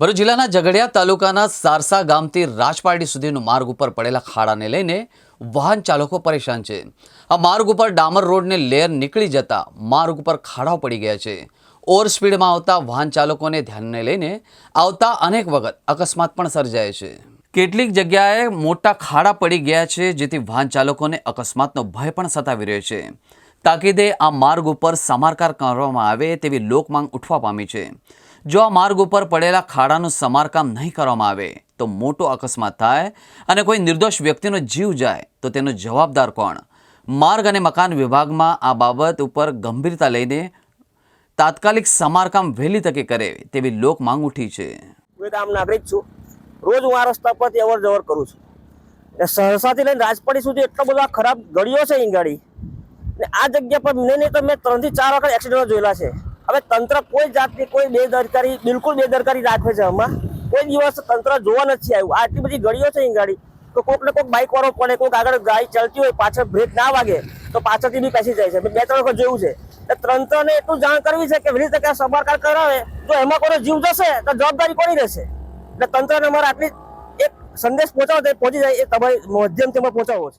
ભરૂચ જિલ્લાના ઝઘડિયા તાલુકાના સારસા ગામથી રાજપારડી સુધીનો માર્ગ ઉપર પડેલા ખાડાને લઈને વાહન ચાલકો પરેશાન છે. આ માર્ગ ઉપર ડામર રોડને લેર નીકળી જતા માર્ગ ઉપર ખાડાઓ પડી ગયા છે. ઓવર સ્પીડમાં આવતા વાહન ચાલકોને ધ્યાનને લઈને આવતા અનેક વખત અકસ્માત પણ સર્જાય છે. કેટલીક જગ્યાએ મોટા ખાડા પડી ગયા છે, જેથી વાહન ચાલકોને અકસ્માતનો ભય પણ સતાવી રહ્યો છે. તાકીદે આ માર્ગ ઉપર સમારકાર કરવામાં આવે તેવી લોકમાંગ ઉઠવા પામી છે. જો આ માર્ગ ઉપર પડેલા ખાડાનું સમારકામ નહીં કરવામાં આવે, તો મોટો અકસ્માત થાય અને કોઈ નિર્દોષ વ્યક્તિનો જીવ જાય, તો તેનો જવાબદાર કોણ? માર્ગ અને મકાન વિભાગમાં આ બાબત ઉપર ગંભીરતા લઈને તાત્કાલિક સમારકામ વહેલી તકે કરે તેવી લોક માંગ ઉઠી છે. આમ નાગરિક છું. રોજ હું આ રસ્તા પરથી અવર જવર કરું છું. ને સહસાથી લઈને રાજપાડી સુધી એટલો બધો ખરાબ ગળીઓ છે અહીં ગાડી ને આ જગ્યા પર મને નહીં તો મેં ત્રણથી ચાર વખત એક્સિડન્ટ જોયેલા છે. હવે તંત્ર કોઈ જાતની કોઈ બેદરકારી, બિલકુલ બેદરકારી રાખે છે આમાં. કોઈ દિવસ તંત્ર જોવા નથી આવ્યું. આટલી બધી ગળીઓ છે અહીં ગાડી તો કોઈક ને કોઈક બાઇક વાળો પડે કોઈક આગળ ગાડી ચાલતી હોય, પાછળ બ્રેક ના વાગે, તો પાછળથી બી પેસી જાય છે. બે ત્રણ વખત જોયું છે. તંત્રને એટલું જાણ કરવી છે કે વિવિધ ટકા સમારકાર કરાવે જો એમાં કોઈનો જીવ જશે, તો જવાબદારી કોની રહેશે? એટલે તંત્રને અમારે આટલી એક સંદેશ પહોંચાડો પહોંચી જાય, એ તમારી માધ્યમથી અમે પહોંચાડવો છે.